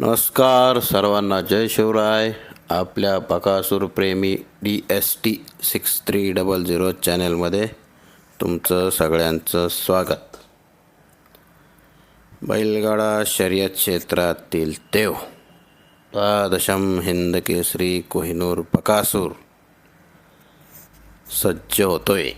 नमस्कार सर्वांना जय शिवराय. आपल्या पकासूर प्रेमी D S T six three double zero चॅनेलमध्ये तुमचं सगळ्यांचं स्वागत. बैलगाडा शर्यत क्षेत्रातील देव द्वादशम हिंद केसरी कोहिनूर बकासूर. सज्ज होतोय.